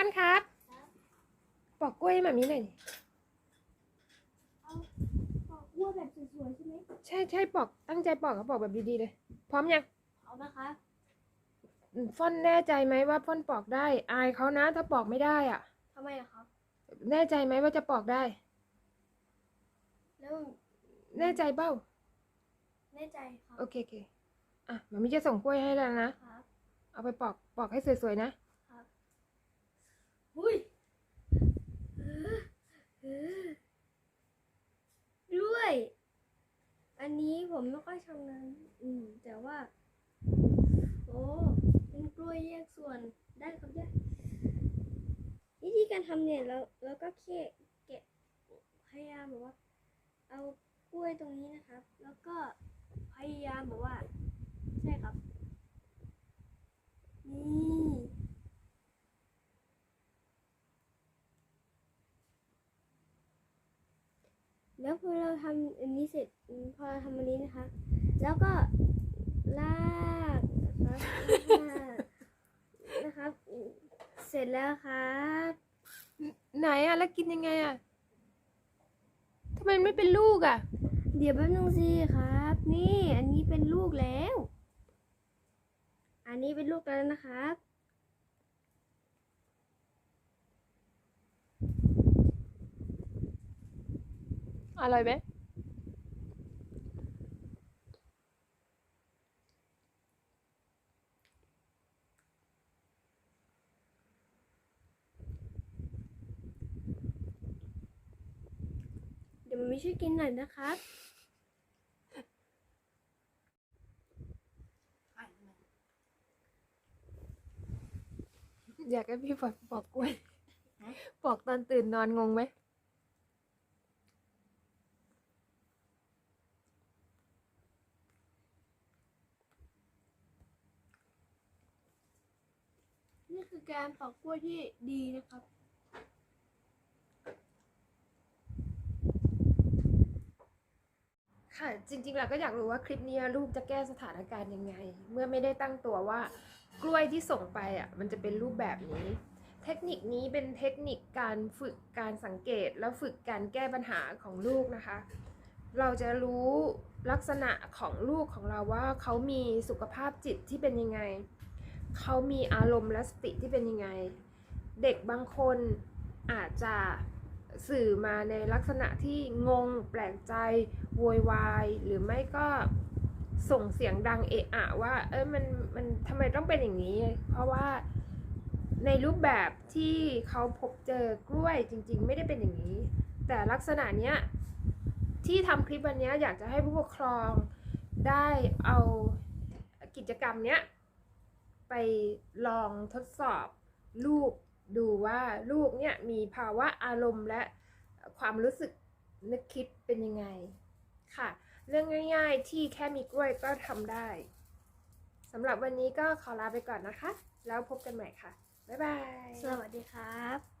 อนครับ ปอกกล้วยให้แบบนี้หน่อยดิเอาปอกวัวแบบสวยๆใช่ไหมใช่ใช่ปอก ตั้งใจปอกเขาปอกแบบดีๆเลย พร้อมยังเอานะคะอืมฟ่อนแน่ใจไหมว่าฟ่อนปอกได้ อายเขานะถ้าปอกไม่ได้อะทำไมอะครับ แน่ใจไหมว่าจะปอกได้ แล้วแน่ใจเปล่าแน่ใจครับโอเคโอเคอะมันมีจะส่งกล้วยให้แล้วนะ ครับ เอาไปปอกปอกให้สวยๆนะ ครับหุ้ยเออเออกล้วย อั นนี้ผมไม่ค่อยชำนาญอืม แต่ว่า โอ้เป็นกล้วยแยกส่วนได้ครับได้วิธีการทำเนี่ยเราเราก็แค่แกะพยายามแบบว่า เอากล้วยตรงนี้นะครับ แล้วก็พยายามแบบว่า ใช่ครับ นี่ แล้วพอเราทำอันนี้เสร็จอืมพอเราทำอันนี้นะคะ แล้วก็ลากนะครับลากนะครับอืมเสร็จแล้วครับไหนอะแล้วกินยังไงอะทำไมมันไม่เป็นลูกอะ เดี๋ยวแป๊บนึงสิครับ นี่ อันนี้เป็นลูกแล้ว อันนี้เป็นลูกแล้วนะครับ อร่อยไหมเดี๋ยวมันไม่ช่วยกินหน่อยนะครับอยากให้พี่ปอกปอกกล้วยปอกตอนตื่นนอนงงไหม คือการปอกกล้วยที่ดีนะครับค่ะจริงๆเราก็อยากรู้ว่าคลิปนี้ลูกจะแก้สถานการณ์ยังไง เมื่อไม่ได้ตั้งตัวว่ากล้วยที่ส่งไปอะมันจะเป็นรูปแบบนี้ เทคนิคนี้เป็นเทคนิคการฝึกการสังเกตแล้วฝึกการแก้ปัญหาของลูกนะคะ เราจะรู้ลักษณะของลูกของเราว่าเขามีสุขภาพจิตที่เป็นยังไง เขามีอารมณ์และสติที่เป็นยังไง เด็กบางคนอาจจะสื่อมาในลักษณะที่งง แปลกใจโวยวาย หรือไม่ก็ส่งเสียงดังเอะอะว่า เอ้ยมันมันทำไมต้องเป็นอย่างนี้ เพราะว่าในรูปแบบที่เขาพบเจอกล้วยจริง ๆ ไม่ได้เป็นอย่างนี้ แต่ลักษณะเนี้ยที่ทำคลิปวันนี้อยากจะให้ผู้ปกครองได้เอากิจกรรมเนี้ย ไปลองทดสอบลูกดูว่าลูกเนี่ยมีภาวะอารมณ์และความรู้สึกนึกคิดเป็นยังไงค่ะ เรื่องง่ายๆที่แค่มีกล้วยก็ทำได้สำหรับวันนี้ก็ขอลาไปก่อนนะคะ แล้วพบกันใหม่ค่ะ บ๊ายบาย สวัสดีครับ